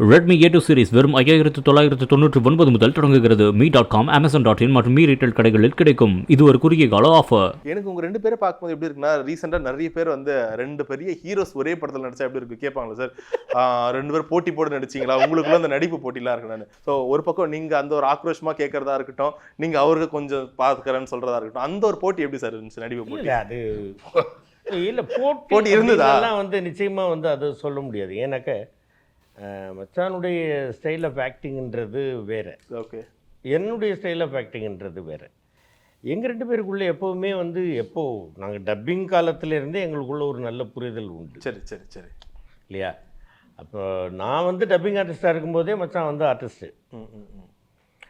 Redmi A two series வெறும் ஐயாயிரத்து தொள்ளாயிரத்து தொண்ணூற்று ஒன்பது முதல் தொடங்குகிறது. Mi dot com Amazon dot in மற்றும் மீ ரீட்டைல் கடைகளில் கிடைக்கும். இது ஒரு குறுகிய கால ஆஃபர் எனக்கு உங்க ரெண்டு பேரை பார்க்கும்போது எப்படி இருக்குன்னா ரீசெண்டாக நிறைய பேர் வந்து ரெண்டு பெரிய ஹீரோஸ் ஒரே படத்தில் நடிச்சா எப்படி இருக்கு கேட்பாங்களா சார் ரெண்டு பேரும் போட்டி போட்டு நடிச்சீங்களா? உங்களுக்குள்ள அந்த நடிப்பு போட்டிலாம் இருக்கு நான். ஸோ ஒரு பக்கம் நீங்க அந்த ஒரு ஆக்ரோஷமா கேட்கறதா இருக்கட்டும் நீங்க அவருக்கு கொஞ்சம் பார்த்துக்கிறேன்னு சொல்றதா இருக்கட்டும் அந்த ஒரு போட்டி எப்படி சார் இருந்துச்சு நடிப்பு போட்டி? இல்லை அது இல்லை போட்டி போட்டி இருந்ததா? அப்படின்றதெல்லாம் வந்து நிச்சயமாக வந்து அது சொல்ல முடியாது. ஏன்னாக்க மச்சானுடைய ஸ்டைல் ஆஃப் ஆக்டிங்ன்றது வேற. ஓகே என்னுடைய ஸ்டைல் ஆஃப் ஆக்டிங்ன்றது வேற. எங்கள் ரெண்டு பேருக்குள்ளே எப்போவுமே வந்து எப்போ நாங்கள் டப்பிங் காலத்திலேருந்தே எங்களுக்குள்ள ஒரு நல்ல புரிதல் உண்டு. சரி சரி சரி. இல்லையா? அப்போ நான் வந்து டப்பிங் ஆர்டிஸ்டாக இருக்கும்போதே மச்சான் வந்து ஆர்டிஸ்ட்டு ம் ம் ம்.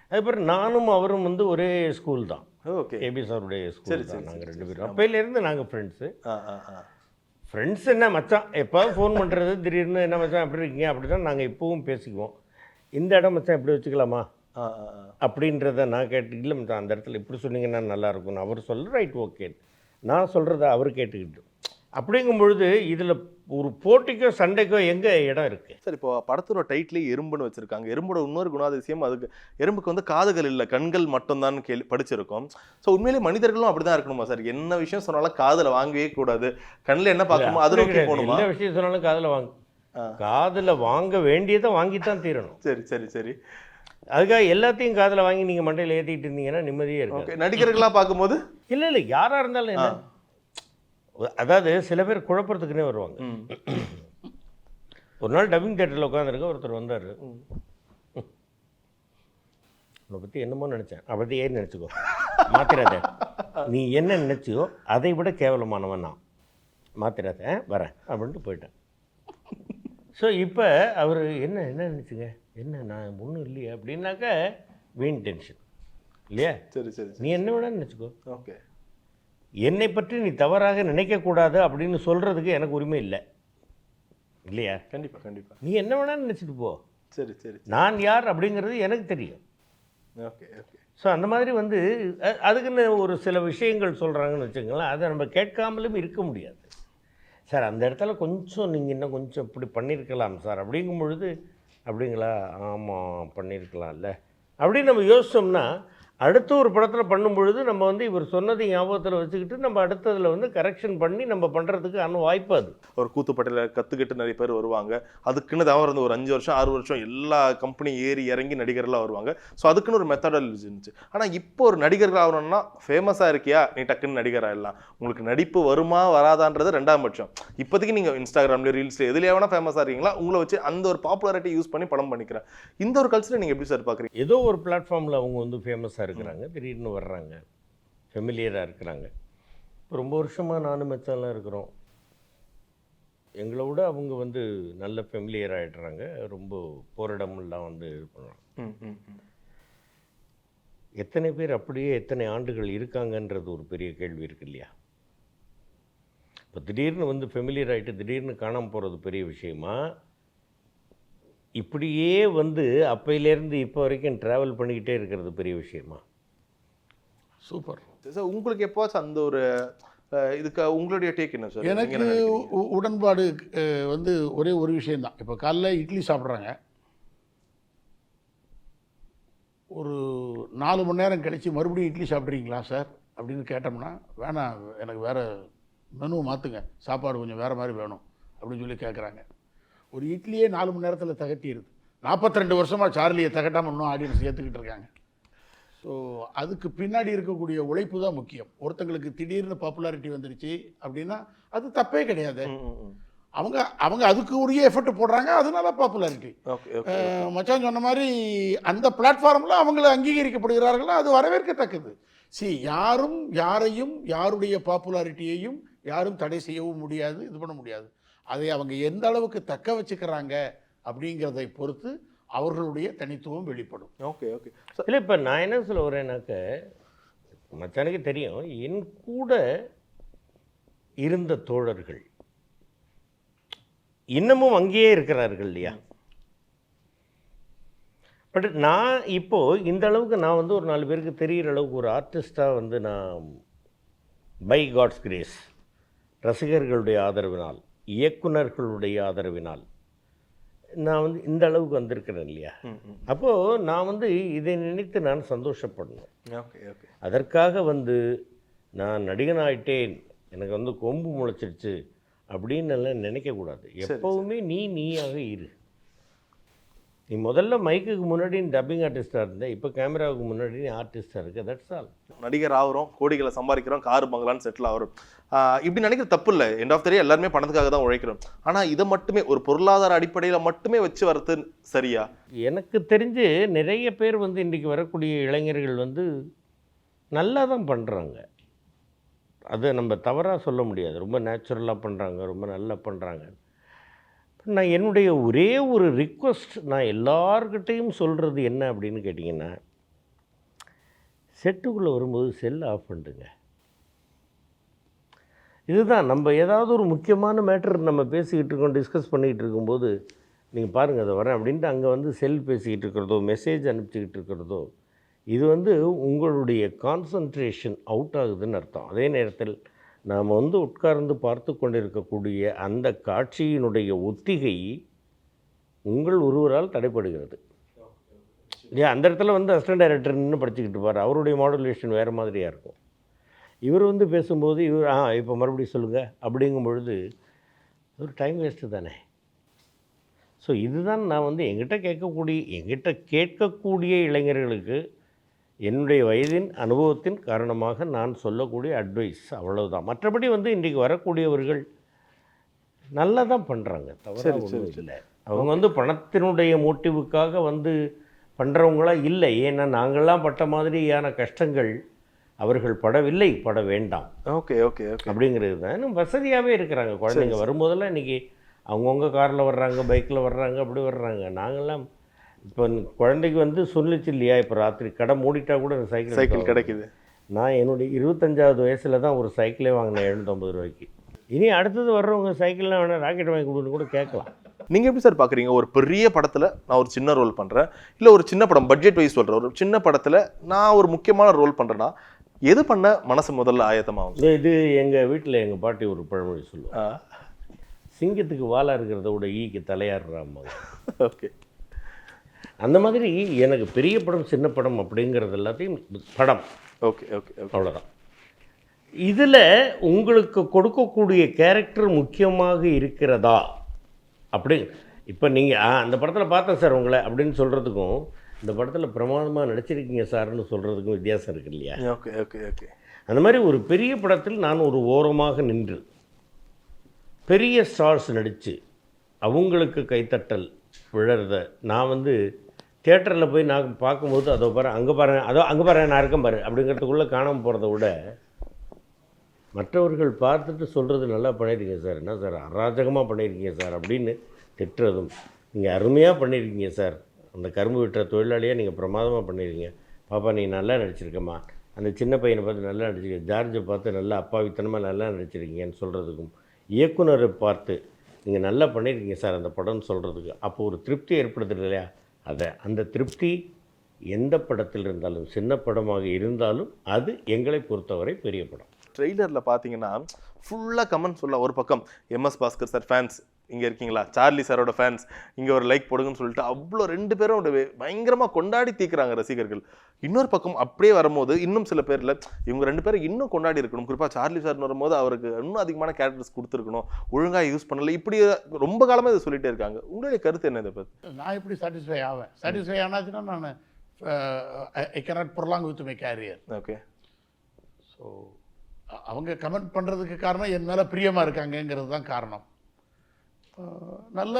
அதுக்கப்புறம் நானும் அவரும் வந்து ஒரே ஸ்கூல் தான். ஓகே கேபி சாருடைய சரி, ஸ்கூல் தான். நாங்கள் ரெண்டு. பேரும். அப்பையிலேருந்து நாங்கள் ஃப்ரெண்ட்ஸு ஆ ஆ ஆ. ஃப்ரெண்ட்ஸ் என்ன மச்சான்? எப்போது ஃபோன் பண்ணுறது திடீர்னு என்ன மச்சான் எப்படி இருக்கீங்க? அப்படி தான் நாங்கள் இப்போவும் பேசிக்குவோம். இந்த இடம் மச்சான் இப்படி வச்சுக்கலாமா? அப்படின்றத நான் கேட்டு இல்லை மச்சான் அந்த இடத்துல இப்படி சொன்னீங்கன்னா நல்லா இருக்கும்னு. அவர் சொல்ல ரைட் ஓகே நான் சொல்கிறத அவர் கேட்டுக்கிட்டு. அப்படிங்கும் பொழுது இதில் ஒரு போட்டிக்கோ சண்டைக்கோ எங்கே இடம் இருக்குது சார் இப்போ படத்தோட டைட்டிலே எறும்புன்னு வச்சிருக்காங்க. எறும்போட இன்னொரு குணாதிசயம் அதுக்கு எறும்புக்கு வந்து காதுகள் இல்லை கண்கள் மட்டும்தான் கேள்வி படிச்சிருக்கோம். ஸோ உண்மையிலேயே மனிதர்களும் அப்படிதான் இருக்கணுமா சார்? என்ன விஷயம் சொன்னாலும் காதுல வாங்கவே கூடாது. கண்ணில் என்ன பார்க்கணுமோ அது நோக்கி போகணுமா? எந்த விஷயம் சொன்னாலும் காதில் வாங்க. காதில் வாங்க வேண்டியதை வாங்கித்தான் தீரணும். சரி சரி சரி. அதுக்காக எல்லாத்தையும் காதில் வாங்கி நீங்கள் மண்டையில் ஏற்றிட்டு இருந்தீங்கன்னா நிம்மதியே இருக்காது. ஓகே நடிகர்களா பார்க்கும்போது? இல்லை இல்லை யாராக இருந்தாலும் என்ன? அதாவது சில பேர் குழப்பறதுக்குன்னே வருவாங்க. ஒரு நாள் டப்பிங் தேட்டரில் உட்காந்துருக்க ஒருத்தர் வந்தார். உன்னை பற்றி என்னமோ நினச்சேன். அதை பற்றி ஏன் நினச்சிக்கோ. மாத்திராத. நீ என்ன நினச்சியோ அதை விட கேவலமானவன் நான். மாத்திராத. வரேன். அப்படின்ட்டு போயிட்டேன். ஸோ இப்போ அவர் என்ன என்ன நினச்சிங்க? என்ன நான் ஒன்றும் இல்லையே அப்படின்னாக்க வீண் டென்ஷன் இல்லையா? சரி சரி நீ என்ன வேணா நினச்சிக்கோ. ஓகே என்னை பற்றி நீ தவறாக நினைக்கக்கூடாது அப்படின்னு சொல்கிறதுக்கு எனக்கு உரிமை இல்லை. இல்லையா? கண்டிப்பா கண்டிப்பா. நீ என்ன வேணாலும் நினச்சிட்டு போ. சரி சரி நான் யார் அப்படிங்கிறது எனக்கு தெரியும். Okay okay. ஸோ அந்த மாதிரி வந்து அதுக்குன்னு ஒரு சில விஷயங்கள் சொல்கிறாங்கன்னு வச்சுக்கோங்களேன் அதை நம்ம கேட்காமலும் இருக்க முடியாது. சார் அந்த இடத்துல கொஞ்சம் நீங்கள் இன்னும் கொஞ்சம் இப்படி பண்ணியிருக்கலாம் சார் அப்படிங்கும் பொழுது அப்படிங்களா? ஆமாம் பண்ணியிருக்கலாம்ல. அப்படின்னு நம்ம யோசிச்சோம்னா அடுத்த ஒரு படத்தில் பண்ணும் பொழுது நம்ம வந்து இவர் சொன்னதை ஞாபகத்தில் வச்சுக்கிட்டு நம்ம அடுத்ததில் வந்து கரெக்ஷன் பண்ணி நம்ம பண்ணுறதுக்கு அனு வாய்ப்பு அது. ஒரு கூத்துப்பட்டையில கத்துக்கிட்டு நிறைய பேர் வருவாங்க. அதுக்குன்னு தவிர இருந்து ஒரு அஞ்சு வருஷம் ஆறு வருஷம் எல்லா கம்பெனி ஏறி இறங்கி நடிகர்களாக வருவாங்க. ஸோ அதுக்குன்னு ஒரு மெத்தடாலஜி இருந்துச்சு. ஆனால் இப்போ ஒரு நடிகர்கள் ஆகணும்னா ஃபேமஸாக இருக்கியா? நீ டக்குன்னு நடிகர் ஆயிடலாம். உங்களுக்கு நடிப்பு வருமா வராதான்றது ரெண்டாம் பட்சம். இப்போதைக்கு நீங்கள் இன்ஸ்டாகிராம்ல ரீல்ஸ்ல எதுலையா வேணா ஃபேமஸாக இருக்கீங்களா? உங்களை வச்சு அந்த ஒரு பாப்புலாரிட்டி யூஸ் பண்ணி படம் பண்ணிக்கிறேன். இந்த ஒரு கல்ச்சரை நீங்கள் எப்படி சார் பார்க்குறீங்க ஏதோ ஒரு பிளாட்ஃபார்மில் அவங்க வந்து ஃபேமஸாக இருக்கிறாங்க திடீர்னு வர்றாங்க. ஃபெமிலியராக இருக்கிறாங்க. இப்போ ரொம்ப வருஷமாக நானும் மெச்செல்லாம் இருக்கிறோம். எங்களை விட அவங்க வந்து நல்ல ஃபெமிலியர் ஆகிடுறாங்க ரொம்ப போரிடமெல்லாம் வந்து இது பண்ணுறாங்க. எத்தனை பேர் அப்படியே எத்தனை ஆண்டுகள் இருக்காங்கன்றது ஒரு பெரிய கேள்வி இருக்கு இல்லையா? இப்போ திடீர்னு வந்து ஃபெமிலியர் ஆகிட்டு திடீர்னு காணாமல் போகிறது பெரிய விஷயமா இப்படியே வந்து அப்பையிலேருந்து இப்போ வரைக்கும் ட்ராவல் பண்ணிக்கிட்டே இருக்கிறது பெரிய விஷயமா? சூப்பர். சார் உங்களுக்கு எப்போவாச்சும் அந்த ஒரு இதுக்கு உங்களுடைய டேக் என்ன சார்? எனக்கு உடன்பாடு வந்து ஒரே ஒரு விஷயம்தான் இப்போ காலைல இட்லி சாப்பிட்றாங்க. ஒரு நாலு மணி நேரம் கழித்து மறுபடியும் இட்லி சாப்பிட்றீங்களா சார்? அப்படின்னு கேட்டோம்னா வேணாம் எனக்கு வேறு மெனு மாற்றுங்க சாப்பாடு கொஞ்சம் வேறு மாதிரி வேணும் அப்படின்னு சொல்லி கேட்குறாங்க ஒரு இட்லியே நாலு மணி நேரத்தில் தகட்டிடுது நாற்பத்தி ரெண்டு வருஷமாக சார்லியை தகட்டாமல் இன்னும் ஆடியன்ஸ் ஏற்றுக்கிட்டு இருக்காங்க. ஸோ அதுக்கு பின்னாடி இருக்கக்கூடிய உழைப்பு தான் முக்கியம். ஒருத்தங்களுக்கு திடீர்னு பாப்புலாரிட்டி வந்துருச்சு அப்படின்னா அது தப்பே கிடையாது. அவங்க அவங்க அதுக்கு உரிய எஃபர்ட் போடுறாங்க அதனால பாப்புலாரிட்டி மச்சான் சொன்ன மாதிரி அந்த பிளாட்ஃபார்மில் அவங்கள அங்கீகரிக்கப்படுகிறார்களோ அது வரவேற்கத்தக்கது. சி யாரும் யாரையும் யாருடைய பாப்புலாரிட்டியையும் யாரும் தடை செய்யவும் முடியாது இது பண்ண முடியாது. அதை அவங்க எந்த அளவுக்கு தக்க வச்சுக்கிறாங்க அப்படிங்கிறதை பொறுத்து அவர்களுடைய தனித்துவம் வெளிப்படும். Okay okay. இல்லை இப்போ நான் என்ன சொல்ல வரேன்னாக்க மச்சானுக்கு தெரியும் என் கூட இருந்த தோழர்கள் இன்னமும் அங்கேயே இருக்கிறார்கள் இல்லையா? பட் நான் இப்போ இந்த அளவுக்கு நான் வந்து ஒரு நாலு பேருக்கு தெரிகிற அளவுக்கு ஒரு ஆர்டிஸ்டாக வந்து நான் பை காட்ஸ் கிரேஸ் ரசிகர்களுடைய ஆதரவினால் இயக்குனர்களுடைய ஆதரவினால். நான் வந்து இந்த அளவுக்கு வந்திருக்கிறேன் இல்லையா? அப்போது நான் வந்து இதை நினைத்து நான் சந்தோஷப்படணும் அதற்காக வந்து நான் நடிகன் ஆயிட்டேன் எனக்கு வந்து கொம்பு முளைச்சிருச்சு அப்படின்னு எல்லாம் நினைக்கக்கூடாது. எப்போவுமே நீ நீயாக இரு. நீ முதல்ல மைக்குக்கு முன்னாடி டப்பிங் ஆர்டிஸ்டாக இருந்த இப்போ கேமராவுக்கு முன்னாடி நீ ஆர்டிஸ்டாக இருக்க. தட்ஸ் ஆல் நடிகர் ஆகுறோம் கோடிகளை சம்பாதிக்கிறோம் கார் பங்களான்னு செட்டில் ஆகிறோம். இப்படி நினைக்கிற தப்பு இல்லை. எண்ட் ஆஃப் த டே எல்லாருமே பணத்துக்காக தான் உழைக்கிறோம். ஆனா இதை மட்டுமே ஒரு பொருளாதார அடிப்படையில மட்டுமே வச்சு வரது சரியா? எனக்கு தெரிஞ்சு நிறைய பேர் வந்து இன்றைக்கி வரக்கூடிய இளைஞர்கள் வந்து நல்லா தான் பண்ணுறாங்க அதை நம்ம தவறாக சொல்ல முடியாது. ரொம்ப நேச்சுரலாக பண்ணுறாங்க ரொம்ப நல்லா பண்ணுறாங்க நான் என்னுடைய ஒரே ஒரு ரிக்வஸ்ட் நான் எல்லார்கிட்டேயும் சொல்கிறது என்ன அப்படின்னு கேட்டிங்கன்னா செட்டுக்குள்ளே வரும்போது செல் ஆஃப் பண்ணுங்க இதுதான் நம்ம ஏதாவது ஒரு முக்கியமான மேட்டர் நம்ம பேசிக்கிட்டு இருக்கோம் டிஸ்கஸ் பண்ணிக்கிட்டு இருக்கும்போது நீங்கள் பாருங்கள் அதை வரேன் அப்படின்ட்டு அங்கே வந்து செல் பேசிக்கிட்டு இருக்கிறதோ மெசேஜ் அனுப்பிச்சிக்கிட்டு இருக்கிறதோ இது வந்து உங்களுடைய கான்சன்ட்ரேஷன் அவுட் ஆகுதுன்னு அர்த்தம். அதே நேரத்தில் நாம் வந்து உட்கார்ந்து பார்த்து கொண்டிருக்கக்கூடிய அந்த காட்சியினுடைய ஒத்திகை உங்கள் ஒருவரால் தடைப்படுகிறது இல்லையா அந்த இடத்துல வந்து அசிஸ்டன்ட் டைரக்டர் நின்று படிச்சுக்கிட்டு இருப்பார். அவருடைய மாடுலேஷன் வேறு மாதிரியாக இருக்கும். இவர் வந்து பேசும்போது இவர் ஆ இப்போ மறுபடியும் சொல்லுங்கள் அப்படிங்கும் பொழுது ஒரு டைம் வேஸ்ட்டு தானே. ஸோ இதுதான் நான் வந்து எங்கிட்ட கேட்கக்கூடிய எங்கிட்ட கேட்கக்கூடிய இளைஞர்களுக்கு என்னுடைய வயதின் அனுபவத்தின் காரணமாக நான் சொல்லக்கூடிய அட்வைஸ் அவ்வளவுதான். மற்றபடி வந்து இன்றைக்கி வரக்கூடியவர்கள் நல்லா தான் பண்ணுறாங்க சரி. இல்லை. அவங்க வந்து பணத்தினுடைய மோட்டிவுக்காக வந்து பண்ணுறவங்களாம் இல்லை. ஏன்னா நாங்கள்லாம் பட்ட மாதிரியான கஷ்டங்கள் அவர்கள் படவில்லை பட வேண்டாம். ஓகே ஓகே அப்படிங்கிறது தான். வசதியாகவே இருக்கிறாங்க. குழந்தைங்க வரும்போதெல்லாம் இன்றைக்கி அவங்கவுங்க காரில் வர்றாங்க பைக்கில் வர்றாங்க அப்படி வர்றாங்க. நாங்கள்லாம் இப்போ குழந்தைக்கு வந்து சொல்லிச்சு இல்லையா? இப்போ ராத்திரி கடை மூடிட்டா கூட எனக்கு சைக்கிள் சைக்கிள் கிடைக்குது. நான் என்னுடைய இருபத்தஞ்சாவது வயசில் தான் ஒரு சைக்கிளே வாங்கினேன் எழுநூத்தம்பது ரூபாய்க்கு. இனி அடுத்தது வர்றவங்க சைக்கிள்லாம் வேணால் ராக்கெட் வாங்கி கொடுன்னு கூட கேட்கலாம். நீங்க எப்படி சார் பாக்குறீங்க? ஒரு பெரிய படத்துல நான் ஒரு சின்ன ரோல் பண்றேன். இல்ல ஒரு சின்ன படம் பட்ஜெட் வைஸ் சொல்றேன். ஒரு சின்ன படத்துல நான் ஒரு முக்கியமான ரோல் பண்றேன்னா எது பண்ண மனசு முதல்ல ஆயத்தமாகும் இது எங்கள் வீட்டில் எங்கள் பாட்டி ஒரு பழமொழி சொல்லுவாங்க. சிங்கத்துக்கு வாலாக இருக்கிறத விட ஈக்கு தலையாடுறாம்மா ஓகே அந்த மாதிரி எனக்கு பெரிய படம் சின்ன படம் அப்படிங்கிறது எல்லாத்தையும் படம். ஓகே ஓகே அவ்வளோதான் இதில் உங்களுக்கு கொடுக்கக்கூடிய கேரக்டர் முக்கியமாக இருக்கிறதா? அப்படி இப்போ நீங்கள் அந்த படத்தில் பார்த்தேன் சார் உங்களை அப்படின்னு சொல்கிறதுக்கும் இந்த படத்தில் பிரமாதமாக நடிச்சிருக்கீங்க சார்னு சொல்கிறதுக்கும் வித்தியாசம் இருக்கு இல்லையா? Okay okay okay. அந்த மாதிரி ஒரு பெரிய படத்தில் நான் ஒரு ஓரமாக நின்று பெரிய ஸ்டார்ஸ் நடித்து அவங்களுக்கு கைத்தட்டல் விழறத நான் வந்து தேட்டரில் போய் நான் பார்க்கும்போது அதோ பாரு அங்கே பாரு அதோ அங்கே பாரு நான் இருக்கேன் பாரு அப்படிங்கிறதுக்குள்ளே காணாமல் போகிறத விட மற்றவர்கள் பார்த்துட்டு சொல்கிறது நல்லா பண்ணியிருக்கீங்க சார். என்ன சார் அராஜகமாக பண்ணியிருக்கீங்க சார் அப்படின்னு திட்டுறதும் நீங்கள் அருமையாக பண்ணியிருக்கீங்க சார். அந்த கரும்பு விட்டுற தொழிலாளியாக நீங்கள் பிரமாதமாக பண்ணியிருக்கீங்க. பாப்பா நீ நல்லா நடிச்சிருக்கம்மா. அந்த சின்ன பையனை பார்த்து நல்லா நடிச்சிருக்கீங்க. ஜார்ஜை பார்த்து நல்லா அப்பாவித்தனமாக நல்லா நடிச்சிருக்கீங்கன்னு சொல்கிறதுக்கும் இயக்குனரை பார்த்து நீங்கள் நல்லா பண்ணியிருக்கீங்க சார் அந்த படம்னு சொல்கிறதுக்கு அப்போ ஒரு திருப்தி ஏற்படுத்துது இல்லையா? அதை அந்த திருப்தி எந்த படத்தில் இருந்தாலும் சின்ன படமாக இருந்தாலும் அது எங்களை பொறுத்தவரை பெரிய படம். ட்ரெய்லரில் பார்த்தீங்கன்னா ஃபுல்லாக கமெண்ட் சொல்ல ஒரு பக்கம் எம்எஸ் பாஸ்கர் சார் ஃபேன்ஸ் இங்க இருக்கீங்களா? சார்லி சாரோட ஃபேன்ஸ் இங்க ஒரு லைக் போடுங்கன்னு சொல்லிட்டு அவ்வளோ ரெண்டு பேரும் அப்படியே பயங்கரமா கொண்டாடி தீக்குறாங்க ரசிகர்கள். இன்னொரு பக்கம் அப்படியே வரும்போது இன்னும் சில பேர்ல இவங்க ரெண்டு பேரும் இன்னும் கொண்டாடி இருக்கணும். குறிப்பா சார்லி சார்னு வரும்போது அவருக்கு இன்னும் அதிகமான கேரக்டர்ஸ் கொடுத்துருக்கணும். ஒழுங்கா யூஸ் பண்ணல. இப்படி ரொம்ப காலமா இதை சொல்லிட்டே இருக்காங்க. உங்களுடைய கருத்து என்ன இதை பத்தி? நான் எப்படி சாட்டிஸ்ஃபை ஆவேன்? சாட்டிஸ்ஃபை ஆனாச்சுன்னா நான் I cannot prolong with my career okay so அவங்க கமெண்ட் பண்ணுறதுக்கு காரணம் என் மேலே பிரியமாக இருக்காங்கங்கிறது தான் காரணம். நல்ல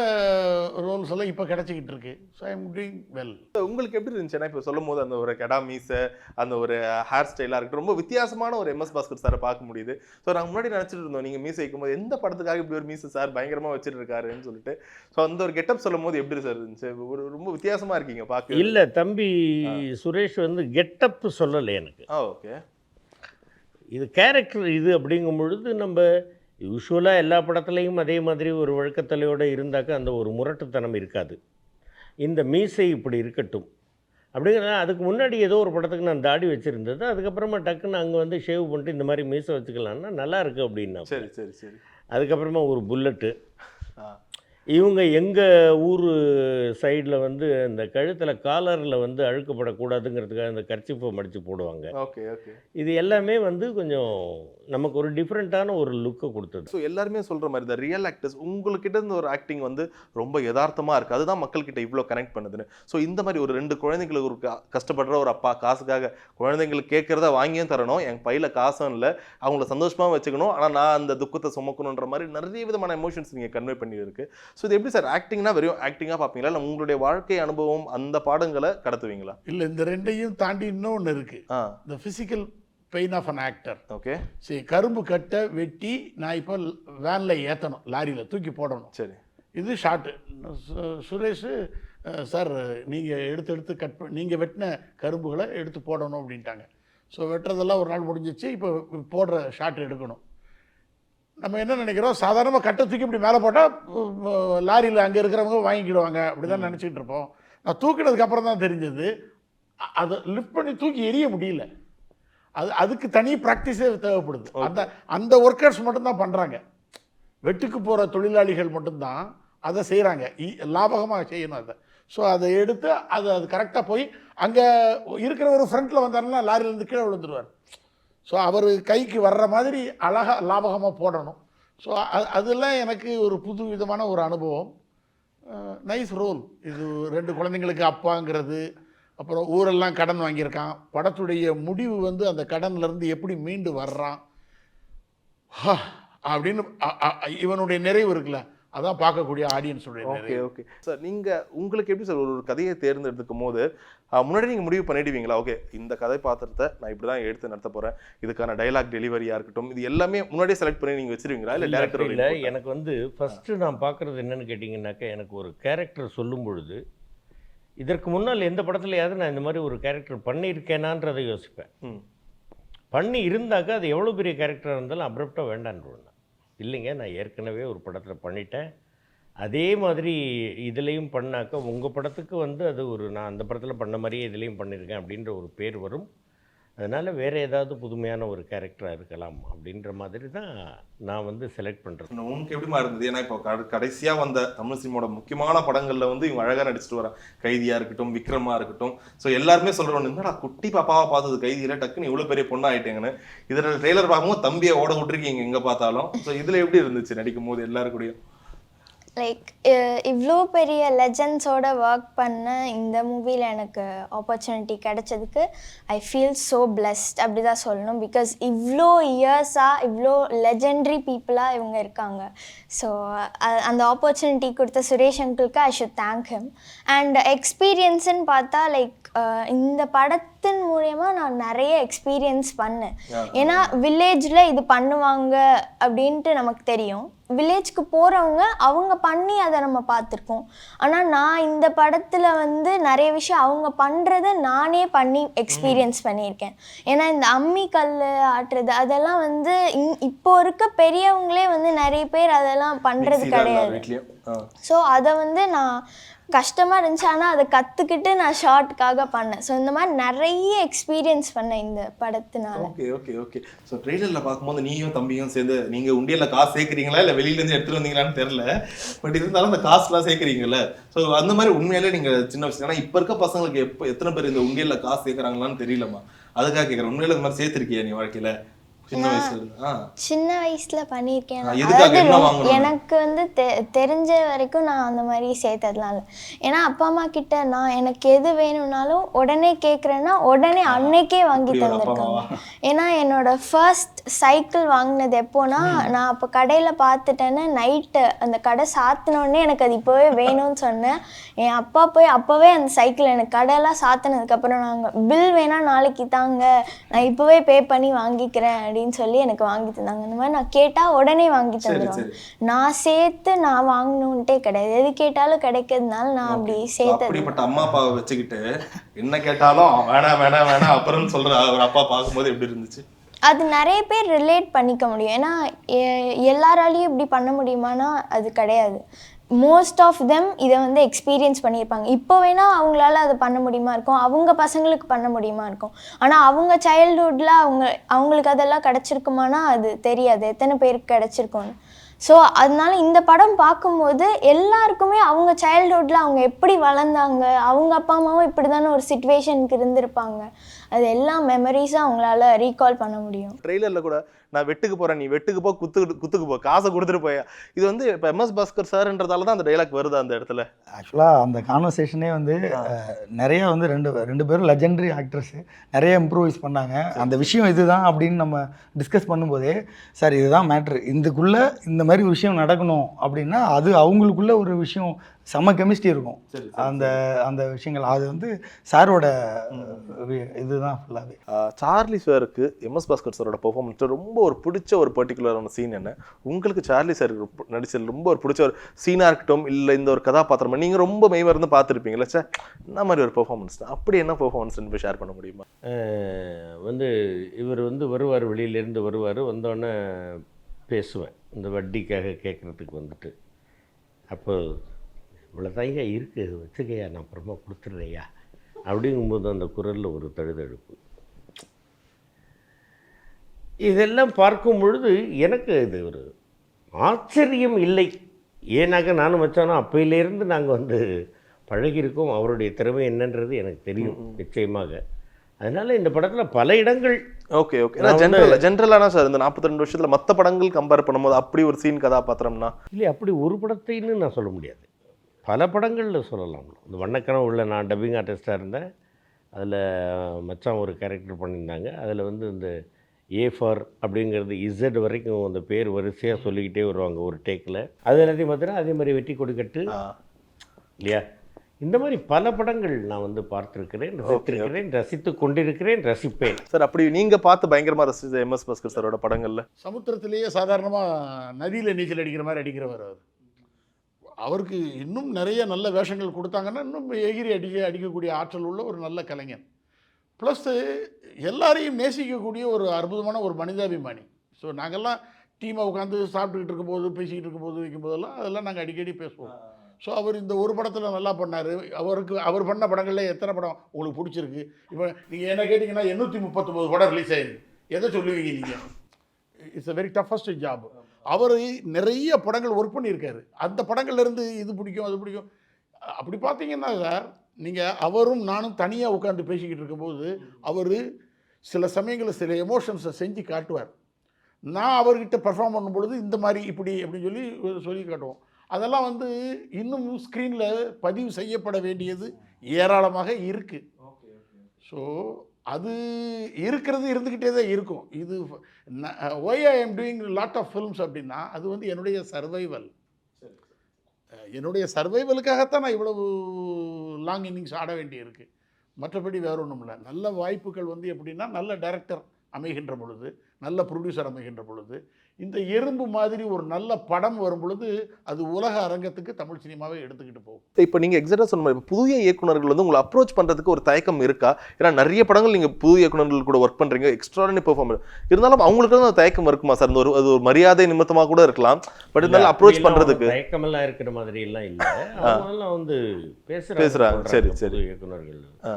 ரோல்ஸ் எல்லாம் இப்போ கிடச்சிக்கிட்டு இருக்கு. So I am doing well உங்களுக்கு எப்படி இருந்துச்சுன்னா இப்போ சொல்லும் போது அந்த ஒரு கெடா மீசை அந்த ஒரு ஹேர் ஸ்டைலாக இருக்கட்டும் ரொம்ப வித்தியாசமான ஒரு எம்எஸ் பாஸ்கர் சாரை பார்க்க முடியுது. ஸோ நாங்கள் முன்னாடி நினச்சிட்டு இருந்தோம் நீங்கள் மீசை வைக்கும்போது எந்த படத்துக்காக இப்படி ஒரு மீசை சார் பயங்கரமாக வச்சுட்டு இருக்காருன்னு சொல்லிட்டு. ஸோ அந்த ஒரு கெட்டப் சொல்லும் போது எப்படி சார் இருந்துச்சு? ஒரு ரொம்ப வித்தியாசமாக இருக்கீங்க பார்க்க. இல்லை தம்பி சுரேஷ் வந்து கெட்டப் சொல்லலை எனக்கு. ஆ ஓகே இது கேரக்டர் இது அப்படிங்கும் பொழுது நம்ம யூஸ்வலாக எல்லா படத்துலையும் அதே மாதிரி ஒரு வழக்கத்தலையோடு இருந்தாக்கா அந்த ஒரு முரட்டுத்தனம் இருக்காது. இந்த மீசை இப்படி இருக்கட்டும். அப்படிங்கிறத அதுக்கு முன்னாடி ஏதோ ஒரு படத்துக்கு நான் தாடி வச்சுருந்தது. அதுக்கப்புறமா டக்குன்னு அங்கே வந்து ஷேவ் பண்ணிட்டு இந்த மாதிரி மீசை வச்சுக்கலான்னா நல்லா இருக்கு அப்படின்னா சரி சரி சரி. அதுக்கப்புறமா ஒரு புல்லட்டு. இவங்க எங்கள் ஊர் சைடில் வந்து இந்த கழுத்தில் காலரில் வந்து அழுக்கப்படக்கூடாதுங்கிறதுக்காக இந்த கர்ச்சிப்பை மடித்து போடுவாங்க. Okay okay. இது எல்லாமே வந்து கொஞ்சம் நமக்கு ஒரு டிஃப்ரெண்ட்டான ஒரு லுக்கை கொடுத்தது. ஸோ எல்லாருமே சொல்ற மாதிரி இந்த ரியல் ஆக்டர்ஸ் உங்ககிட்ட இருந்து ஒரு ஆக்டிங் வந்து ரொம்ப யதார்த்தமா இருக்கு. அதுதான் மக்கள்கிட்ட இவ்வளோ கனெக்ட் பண்ணுதுன்னு. ஸோ இந்த மாதிரி ஒரு ரெண்டு குழந்தைங்களுக்கு ஒரு க- கஷ்டப்படுற ஒரு அப்பா காசுக்காக குழந்தைங்களுக்கு கேட்கறத வாங்கியும் தரணும்? என் பையில காசும் இல்லை. அவங்கள சந்தோஷமா வச்சுக்கணும். ஆனா நான் அந்த துக்கத்தை சுமக்கணுன்ற மாதிரி நிறைய விதமான எமோஷன்ஸ் நீங்க கன்வே பண்ணி இருக்கு ஸோ இது எப்படி சார்? ஆக்டிங்னா வெறும் ஆக்டிங்காக பார்ப்பீங்களா? இல்லை உங்களுடைய வாழ்க்கை அனுபவம் அந்த பாடங்களை கடத்துவீங்களா? இல்லை இந்த ரெண்டையும் தாண்டி இன்னொன்று இருக்குது ஆ. இந்த physical pain of an actor okay சரி கரும்பு கட்டை வெட்டி நான் இப்போ வேனில் ஏற்றணும் லாரியில் தூக்கி போடணும். சரி. இது ஷார்ட்டு சுரேஷ் சார் நீங்கள் எடுத்து எடுத்து கட் நீங்கள் வெட்டின கரும்புகளை எடுத்து போடணும் அப்படின்ட்டாங்க. ஸோ வெட்டுறதெல்லாம் ஒரு நாள் முடிஞ்சிச்சு இப்போ போடுற ஷாட் எடுக்கணும். நம்ம என்ன நினைக்கிறோம்? சாதாரணமாக கட்டை தூக்கி இப்படி மேலே போட்டால் லாரியில் அங்கே இருக்கிறவங்க வாங்கிக்கிடுவாங்க அப்படி தான் நினச்சிக்கிட்டு இருப்போம். நான் தூக்கினதுக்கு அப்புறம் தான் தெரிஞ்சது அதை லிஃப்ட் பண்ணி தூக்கி எரிய முடியல. அது அதுக்கு தனி ப்ராக்டிஸே தேவைப்படுது. அந்த அந்த ஒர்க்கர்ஸ் மட்டும்தான் பண்ணுறாங்க வெட்டுக்கு போகிற தொழிலாளிகள் மட்டும்தான் அதை செய்கிறாங்க லாபகமாக செய்யணும் அதை. ஸோ அதை எடுத்து அது அது கரெக்டாக போய் அங்கே இருக்கிற ஒரு ஃப்ரண்ட்டில் வந்தாருன்னா லாரியிலேருந்து கீழே விழுந்துருவார். ஸோ அவர் கைக்கு வர்ற மாதிரி அழகாக லாபகமாக போடணும். ஸோ அதெல்லாம் எனக்கு ஒரு புது விதமான ஒரு அனுபவம். நைஸ் ரோல் இது ரெண்டு குழந்தைங்களுக்கு அப்பாங்கிறது அப்புறம் ஊரெல்லாம் கடன் வாங்கியிருக்கான். படத்துடைய முடிவு வந்து அந்த கடன்ல இருந்து எப்படி மீண்டு வர்றான்? ஹா, அப்படின்னு இவனுடைய நிறைவு இருக்குல்ல? அதான் பார்க்கக்கூடிய ஆடியன்ஸுடைய ஓகே நிறைவு. ஓகே. சார் நீங்க உங்களுக்கு எப்படி சார் ஒரு ஒரு கதையை தேர்ந்தெடுக்கும் போது முன்னாடி நீங்க முடிவு பண்ணிடுவீங்களா? ஓகே இந்த கதை பாத்திரத்தை நான் இப்படி தான் எடுத்து நடத்த போறேன். இதுக்கான டைலாக் டெலிவரியா இருக்கட்டும் இது எல்லாமே முன்னாடியே செலக்ட் பண்ணி நீங்க வச்சிருவீங்களா? இல்ல டேரக்டர் இல்லை. எனக்கு வந்து ஃபஸ்ட்டு நான் பார்க்குறது என்னன்னு கேட்டிங்கன்னாக்கா எனக்கு ஒரு கேரக்டர் சொல்லும் பொழுது இதற்கு முன்னால் எந்த படத்துலையாவது நான் இந்த மாதிரி ஒரு கேரக்டர் பண்ணியிருக்கேனான்றதை யோசிப்பேன். பண்ணி இருந்தாக்கா அது எவ்வளோ பெரிய கேரக்டராக இருந்தாலும் அப்ரப்டாக வேண்டான்றேன் நான். இல்லைங்க நான் ஏற்கனவே ஒரு படத்தில் பண்ணிட்டேன். அதே மாதிரி இதுலேயும் பண்ணாக்கா உங்கள் படத்துக்கு வந்து அது ஒரு நான் அந்த படத்தில் பண்ண மாதிரியே இதுலேயும் பண்ணியிருக்கேன் அப்படின்ற ஒரு பேர் வரும். அதனால் வேறு ஏதாவது புதுமையான ஒரு கேரக்டராக இருக்கலாம் அப்படின்ற மாதிரி தான் நான் வந்து செலக்ட் பண்ணுறது உங்களுக்கு எப்படிமா இருந்தது? ஏன்னா இப்போ கடைசியாக வந்த தமிழ் சினிமாவோட முக்கியமான படங்களில் வந்து இவங்க அழகாக நடிச்சிட்டு வர கைதியாக இருக்கட்டும் விக்ரமாக இருக்கட்டும். ஸோ எல்லாருமே சொல்கிறோம் என்னடா குட்டி பாப்பாவை பார்த்தது? கைதியில் டக்குன்னு இவ்வளோ பெரிய பொண்ணாக ஆகிட்டேங்கன்னு இதில் ட்ரெய்லர் பார்க்கும்போது தம்பியை ஓட விட்டுருக்கீங்க எங்கே பார்த்தாலும். ஸோ இதில் எப்படி இருந்துச்சு நடிக்கும் போது எல்லாருக்கூடையும்? லைக் uh, இவ்வளோ பெரிய லெஜண்ட்ஸோட ஒர்க் பண்ண இந்த மூவியில் எனக்கு ஆப்பர்ச்சுனிட்டி கிடைச்சதுக்கு ஐ ஃபீல் ஸோ பிளஸ்ட் அப்படி தான் சொல்லணும். பிகாஸ் இவ்வளோ இயர்ஸாக இவ்வளோ லெஜெண்ட்ரி பீப்புளாக இவங்க இருக்காங்க. ஸோ அந்த ஆப்பர்ச்சுனிட்டி கொடுத்த Suresh அங்கிளுக்கு I should thank him and எக்ஸ்பீரியன்ஸுன்னு பார்த்தா லைக் uh, இந்த படத்தின் மூலயமா நான் நிறைய எக்ஸ்பீரியன்ஸ் பண்ணேன். ஏன்னா வில்லேஜில் இது பண்ணுவாங்க அப்படின்ட்டு நமக்கு தெரியும். வில்லேஜ்க்கு போகிறவங்க அவங்க பண்ணி அதை நம்ம பார்த்துருக்கோம். ஆனால் நான் இந்த படத்தில் வந்து நிறைய விஷயம் அவங்க பண்ணுறத நானே பண்ணி எக்ஸ்பீரியன்ஸ் பண்ணியிருக்கேன். ஏன்னா இந்த அம்மி கல் ஆட்டுறது அதெல்லாம் வந்து இன்- இப்போ இருக்க பெரியவங்களே வந்து நிறைய பேர் அதெல்லாம் பண்ணுறது கிடையாது. ஸோ அதை வந்து நான் கஷ்டமாக இருந்துச்சு ஆனால் அதை கற்றுக்கிட்டு நான் ஷார்ட்காக பண்ணேன். ஸோ இந்த மாதிரி நிறைய எக்ஸ்பீரியன்ஸ் பண்ணேன் இந்த படத்தினால. ஓகே ஓகே ஓகே ஸோ ட்ரெய்லரில் பார்க்கும்போது நீயும் தம்பியும் சேர்ந்து நீங்கள் உண்டியல்ல காசு சேர்க்குறீங்களா இல்லை வெளியிலேருந்து எடுத்துகிட்டு வந்தீங்களான்னு தெரில பட் இருந்தாலும் அந்த காசுலாம் சேர்க்குறீங்கல்ல. ஸோ அந்த மாதிரி உண்மையிலே நீங்கள் சின்ன வயசு ஆனால் இப்போ இருக்க பசங்களுக்கு எப்போ எத்தனை பேர் இந்த உண்டியல்ல காசு சேர்க்குறாங்களான்னு தெரியலம்மா. அதுக்காக கேட்குறேன் உண்மையில இந்த மாதிரி சேர்த்துருக்கியா நீ வாழ்க்கையில்? சின்ன வயசுல. பண்ணியிருக்கேன்? அதாவது? எனக்கு வந்து தெ- தெரிஞ்ச வரைக்கும் நான் அந்த மாதிரி சேர்த்ததுலாம் இல்லை ஏன்னா அப்பா அம்மா கிட்ட நான் எனக்கு எது வேணும்னாலும் உடனே கேட்குறேன்னா உடனே அன்னைக்கே வாங்கி தந்திருக்காங்க. ஏன்னா என்னோட ஃபர்ஸ்ட் சைக்கிள் வாங்கினது எப்போனா நான் அப்போ கடையில் பார்த்துட்டேன்னு நைட்டு அந்த கடை சாத்தின உடனே எனக்கு அது இப்போவே வேணும்னு சொன்னேன். என் அப்பா போய் அப்போவே அந்த சைக்கிள் எனக்கு கடையெல்லாம் சாத்தினதுக்கப்புறம் நாங்கள் பில் வேணால் நாளைக்கு தாங்க. நான் இப்போவே பே பண்ணி வாங்கிக்கிறேன். அப்படின்னு சொல்லி எனக்கு வாங்கி தந்தாங்க. இந்த மாதிரி நான் கேட்டால் உடனே வாங்கி தந்துடுவாங்க நான் சேர்த்து நான் வாங்கணுன்ட்டே கிடையாது. எது கேட்டாலும் கிடைக்கிறதுனால நான் அப்படி சேர்த்தது அப்படிப்பட்ட அம்மா அப்பாவை வச்சுக்கிட்டு என்ன கேட்டாலும் வேணாம் வேணாம் வேணாம் அப்புறம் சொல்ற ஒரு அப்பா பார்க்கும்போது எப்படி இருந்துச்சு? அது நிறைய பேர் ரிலேட் பண்ணிக்க முடியும். ஏன்னா எல்லாராலையும் இப்படி பண்ண முடியுமானா அது கிடையாது. மோஸ்ட் ஆஃப் தெம் இதை வந்து எக்ஸ்பீரியன்ஸ் பண்ணியிருப்பாங்க. இப்போ வேணால் அவங்களால அதை பண்ண முடியுமா இருக்கும்? அவங்க பசங்களுக்கு பண்ண முடியுமா இருக்கும்? ஆனால் அவங்க சைல்டுஹுட்டில் அவங்க அவங்களுக்கு அதெல்லாம் கிடச்சிருக்குமானா அது தெரியாது. எத்தனை பேருக்கு கிடச்சிருக்கோன்னு ஸோ அதனால இந்த படம் பார்க்கும்போது எல்லாருக்குமே அவங்க சைல்டுஹுட்டில் அவங்க எப்படி வளர்ந்தாங்க அவங்க அப்பா அம்மாவும் இப்படி தானே ஒரு சுச்சுவேஷனுக்கு இருந்திருப்பாங்க. அது எல்லா மெமரிஸும் அவங்களால ரீகால் பண்ண முடியும். ட்ரெய்லரில் கூட நான் வெட்டுக்கு போறேன் நீ வெட்டுக்கு போ குத்துக்கு குத்துக்கு போ காசை கொடுத்துட்டு போயா. இது வந்து இப்போ எம்எஸ் பாஸ்கர் சார்ன்றதால தான் அந்த டைலாக் வருது அந்த இடத்துல. ஆக்சுவலாக அந்த கான்வர்சேஷனே வந்து நிறைய வந்து ரெண்டு ரெண்டு பேரும் லெஜெண்டரி ஆக்ட்ரஸ் நிறைய இம்ப்ரூவைஸ் பண்ணாங்க. அந்த விஷயம் இதுதான் அப்படின்னு நம்ம டிஸ்கஸ் பண்ணும்போதே சார் இதுதான் மேட்ரு இதுக்குள்ளே இந்த மாதிரி விஷயம் நடக்கணும் அப்படின்னா அது அவங்களுக்குள்ள ஒரு விஷயம் செம கெமிஸ்ட்ரி இருக்கும். அந்த அந்த விஷயங்கள். அது வந்து சாரோட இதுதான் ஃபுல்லாகவே சார்லி சாருக்கு எம்எஸ் பாஸ்கர் சாரோட பெர்ஃபார்மன்ஸ் ரொம்ப ஒரு பிடிச்ச ஒரு பர்டிகுலரான சீன் என்ன? உங்களுக்கு சார்லி சார் நடிச்சது ரொம்ப ஒரு பிடிச்ச ஒரு சீனாக இருக்கட்டும் இல்லை இந்த ஒரு கதாபாத்திரம் நீங்கள் ரொம்ப மெய்மருந்து பார்த்துருப்பீங்களா சார் என்ன மாதிரி ஒரு பெர்ஃபார்மன்ஸ் அப்படி என்ன பெர்ஃபார்மன்ஸ் போய் ஷேர் பண்ண முடியுமா? வந்து இவர் வந்து வருவார் வெளியிலேருந்து வருவார் வந்தோடனே பேசுவேன். இந்த வட்டிக்காக கேட்குறதுக்கு வந்துட்டு. அப்போ இவ்வளோ தாங்க இருக்குது வச்சுக்கையா நான் அப்புறமா கொடுத்துட்றேயா அப்படிங்கும்போது அந்த குரலில் ஒரு தழுதழுப்பு. இதெல்லாம் பார்க்கும் பொழுது எனக்கு இது ஒரு ஆச்சரியம் இல்லை. ஏன்னாக்க நானும் வச்சானோ அப்பையிலேருந்து நாங்கள் வந்து பழகியிருக்கோம். அவருடைய திறமை என்னன்றது எனக்கு தெரியும் நிச்சயமாக. அதனால் இந்த படத்தில் பல இடங்கள் ஓகே ஓகே. ஜென்ரல் ஜென்ரலானா சார் இந்த நாற்பத்தி ரெண்டு வருஷத்துல மற்ற படங்கள் கம்பேர் பண்ணும்போது அப்படி ஒரு சீன் கதாபாத்திரம்னா? இல்லை அப்படி ஒரு படத்தைன்னு நான் சொல்ல முடியாது. பல படங்களில் சொல்லலாம். இந்த வண்ணக்கனவு உள்ள நான் டப்பிங் ஆர்டிஸ்டாக இருந்தேன். அதில் மச்சான் ஒரு கேரக்டர் பண்ணியிருந்தாங்க. அதில் வந்து இந்த ஏ ஃபார் அப்படிங்கிறது இசட் வரைக்கும் அந்த பேர் வரிசையாக சொல்லிக்கிட்டே வருவாங்க ஒரு டேக்கில் அது எல்லாத்தையும் பார்த்தீங்கன்னா அதே மாதிரி வெட்டி கொடுக்கட்டு. இல்லையா? இந்த மாதிரி பல படங்கள் நான் வந்து பார்த்துருக்கிறேன் ரசித்திருக்கிறேன் ரசித்து கொண்டிருக்கிறேன் ரசிப்பேன். சார் அப்படி நீங்க பார்த்து பயங்கரமா ரசிச்ச எம்எஸ் பாஸ்கர் சாரோட படங்கள்ல? சமுத்திரத்திலேயே சாதாரணமாக நதியில் நீச்சல் அடிக்கிற மாதிரி அடிக்கிறவர் அவர். அவருக்கு இன்னும் நிறைய நல்ல வேஷங்கள் கொடுத்தாங்கன்னா இன்னும் எகிரி அடிக்க அடிக்கக்கூடிய ஆற்றல் உள்ள ஒரு நல்ல கலைஞன் ப்ளஸ்ஸு எல்லாரையும் நேசிக்கக்கூடிய ஒரு அற்புதமான ஒரு மனிதாபிமானி. ஸோ நாங்கள்லாம் டீமாக உட்காந்து சாப்பிட்டுக்கிட்டு இருக்கும்போது பேசிக்கிட்டு இருக்கும்போது வைக்கும்போதெல்லாம் அதெல்லாம் நாங்கள் அடிக்கடி பேசுவோம். ஸோ அவர் இந்த ஒரு படத்தில் நல்லா பண்ணார். அவருக்கு அவர் பண்ண படங்களில் எத்தனை படம் உங்களுக்கு பிடிச்சிருக்கு? இப்போ நீங்கள் என்ன கேட்டிங்கன்னா எண்ணூற்றி முப்பத்தொம்போது படம் ரிலீஸ் ஆயிருக்கு. எதை சொல்லுவீங்க நீங்கள் it's a very toughest job அவர் நிறைய படங்கள் ஒர்க் பண்ணியிருக்காரு. அந்த படங்கள்ல இருந்து இது பிடிக்கும் அது பிடிக்கும். அப்படி பார்த்தீங்கன்னா சார் நீங்கள் அவரும் நானும் தனியாக உட்காந்து பேசிக்கிட்டு இருக்கும்போது அவர் சில சமயங்களில் சில எமோஷன்ஸை செஞ்சு காட்டுவார். நான் அவர்கிட்ட பெர்ஃபார்ம் பண்ணும்பொழுது இந்த மாதிரி இப்படி அப்படின்னு சொல்லி சொல்லி காட்டுவோம். அதெல்லாம் வந்து இன்னும் ஸ்க்ரீனில் பதிவு செய்யப்பட வேண்டியது ஏராளமாக இருக்குது ஸோ அது இருக்கிறது இருந்துக்கிட்டே தான் இருக்கும். இது why I am doing lot of films அப்படின்னா அது வந்து என்னுடைய சர்வைவல் என்னுடைய சர்வைவலுக்காகத்தான் நான் இவ்வளவு லாங் இன்னிங்ஸ் ஆட வேண்டியிருக்கு. மற்றபடி வேற ஒன்றும் இல்லை நல்ல வாய்ப்புகள் வந்து எப்படின்னா நல்ல டைரக்டர் அமைகின்ற பொழுது நல்ல ப்ரொடியூசர் அமைகின்ற பொழுது இந்த எறும்பு மாதிரி ஒரு நல்ல படம் வரும் பொழுது அது உலக அரங்கத்துக்கு தமிழ் சினிமாவை எடுத்துக்கிட்டு போகும். இப்போ நீங்க எக்ஸாக்டா சொன்ன மாதிரி புதிய இயக்குனர்கள் வந்து உங்களை அப்ரோச் பண்றதுக்கு ஒரு தயக்கம் இருக்கா? ஏன்னா நிறைய படங்கள் நீங்க புது இயக்குனர்கள் கூட ஒர்க் பண்றீங்க எக்ஸ்ட்ராடனரி பெர்ஃபார்மர் இருந்தாலும் அவங்களுக்கு அந்த தயக்கம் இருக்குமா சார்? ஒரு அது ஒரு மரியாதை நிமித்தமா கூட இருக்கலாம் பட் இருந்தாலும் அப்ரோச் அவங்க தயக்கமெல்லாம் இருக்கிற மாதிரி எல்லாம் இல்லை அவங்கெல்லாம் வந்து பேசுகிறாங்க. சரி, சரி. இயக்குனர்கள் ஆ.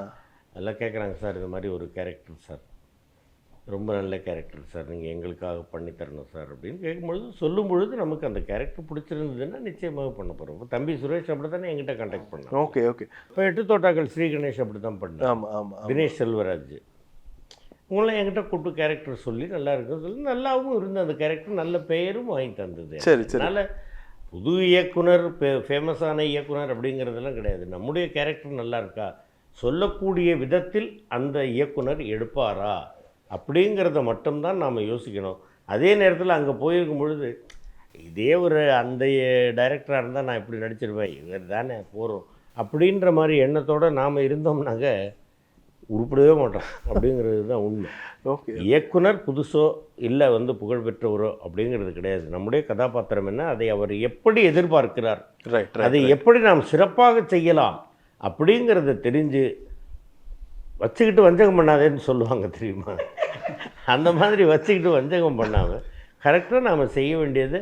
எல்லாம் கேட்குறாங்க சார் இது மாதிரி ஒரு கேரக்டர் சார். ரொம்ப நல்ல கேரக்டர் சார் நீங்கள் எங்களுக்காக பண்ணி தரணும் சார் அப்படின்னு கேட்கும்பொழுது சொல்லும் பொழுது நமக்கு அந்த கேரக்டர் பிடிச்சிருந்ததுன்னா நிச்சயமாக பண்ண போகிறோம் இப்போ தம்பி சுரேஷ் அப்படி தானே என்கிட்ட கான்டாக்ட் பண்ணான். ஓகே ஓகே இப்போ எட்டு தோட்டாக்கள் ஸ்ரீ கணேஷ் அப்படி தான் பண்ணான். ஆமா ஆமா ஆமா. தினேஷ் செல்வராஜ். உங்களாம் என்கிட்ட கூப்பிட்டு கேரக்டர் சொல்லி நல்லா இருக்குன்னு சொல்லி நல்லாவும் இருந்த அந்த கேரக்டர் நல்ல பெயரும் வாங்கி தந்தது. சரி. அதனால் புது இயக்குனர் ஃபேமஸான இயக்குனர் அப்படிங்கிறதெல்லாம் கிடையாது. நம்முடைய கேரக்டர் நல்லா இருக்கா? சொல்லக்கூடிய விதத்தில் அந்த இயக்குனர் எடுப்பாரா? அப்படிங்கிறத மட்டும்தான் நாம் யோசிக்கணும். அதே நேரத்தில் அங்கே போயிருக்கும் பொழுது இதே ஒரு அந்த டைரக்டராக இருந்தால் நான் இப்படி நடிச்சிருப்பேன் இவர் தானே போகிறோம் அப்படின்ற மாதிரி எண்ணத்தோடு நாம் இருந்தோம்னாக்க உருப்படவே மாட்டோம் அப்படிங்கிறது தான் உண்மை. ஓகே. இயக்குனர் புதுசோ இல்லை வந்து புகழ்பெற்றவரோ அப்படிங்கிறது கிடையாது. நம்முடைய கதாபாத்திரம் என்ன? அதை அவர் எப்படி எதிர்பார்க்கிறார்? அதை எப்படி நாம் சிறப்பாக செய்யலாம்? அப்படிங்கிறத தெரிஞ்சு வச்சுக்கிட்டு வஞ்சகம் பண்ணாதேன்னு சொல்லுவாங்க தெரியுமா? அந்த மாதிரி வச்சுக்கிட்டு வஞ்சகம் பண்ணாமல் கரெக்டாக நாம் செய்ய வேண்டியது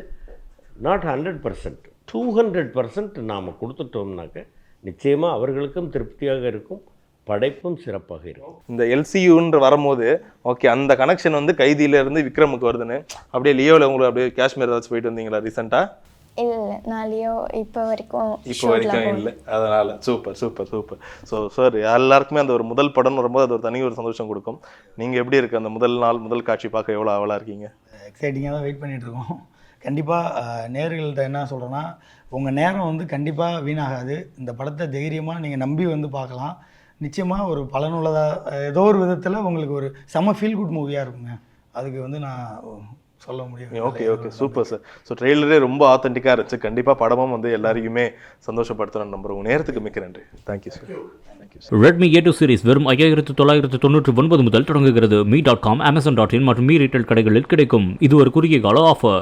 not hundred percent two hundred percent நாம் கொடுத்துட்டோம்னாக்க நிச்சயமாக அவர்களுக்கும் திருப்தியாக இருக்கும் படைப்பும் சிறப்பாக இருக்கும். இந்த எல்சியூன்ற வரும்போது ஓகே அந்த கனெக்ஷன் வந்து கைதியிலேருந்து விக்ரமுக்கு வருதுன்னு அப்படியே லியோவில் உங்களுக்கு அப்படியே காஷ்மீர் ஏதாச்சும் போயிட்டு வந்தீங்களா ரீசெண்டாக இல்லை நாளையோ இப்போ வரைக்கும் இப்போ வரைக்கும். இல்லை. அதனால super super super so sir எல்லாருக்குமே அந்த ஒரு முதல் படம் வரும்போது அது ஒரு தனி ஒரு சந்தோஷம் கொடுக்கும். நீங்க எப்படி இருக்கு அந்த முதல் நாள் முதல் காட்சி பார்க்க எவ்வளோ ஆவலா இருக்கீங்க? எக்ஸைட்டிங்காக தான் வெயிட் பண்ணிட்டு இருக்கோம். கண்டிப்பாக நேர்கள்ட்ட என்ன சொல்கிறேன்னா உங்கள் நேரம் வந்து கண்டிப்பாக வீணாகாது. இந்த படத்தை தைரியமாக நீங்கள் நம்பி வந்து பார்க்கலாம். நிச்சயமாக ஒரு பலனுள்ளதாக ஏதோ ஒரு விதத்தில் உங்களுக்கு ஒரு செம ஃபீல் குட் மூவியாக இருக்குங்க. அதுக்கு வந்து நான் சொல்ல முடியும் okay okay super sir. So ட்ரெய்லரே ரொம்ப ஆத்தென்டிக்காக இருந்துச்சு. கண்டிப்பாக படமும் வந்து எல்லாரையுமே சந்தோஷப்படுத்தணும் நம்புறோம் உங்க நேரத்துக்கு மிக்க நன்றி. Thank you sir Redmi A two series வெறும் ஐயாயிரத்து தொள்ளாயிரத்து தொண்ணூற்றி ஒன்பது முதல் தொடங்குகிறது. Mi dot com Amazon dot in மற்றும் மீ ரீட்டைல் கடைகளில் கிடைக்கும். இது ஒரு குறுகிய கால ஆஃபர்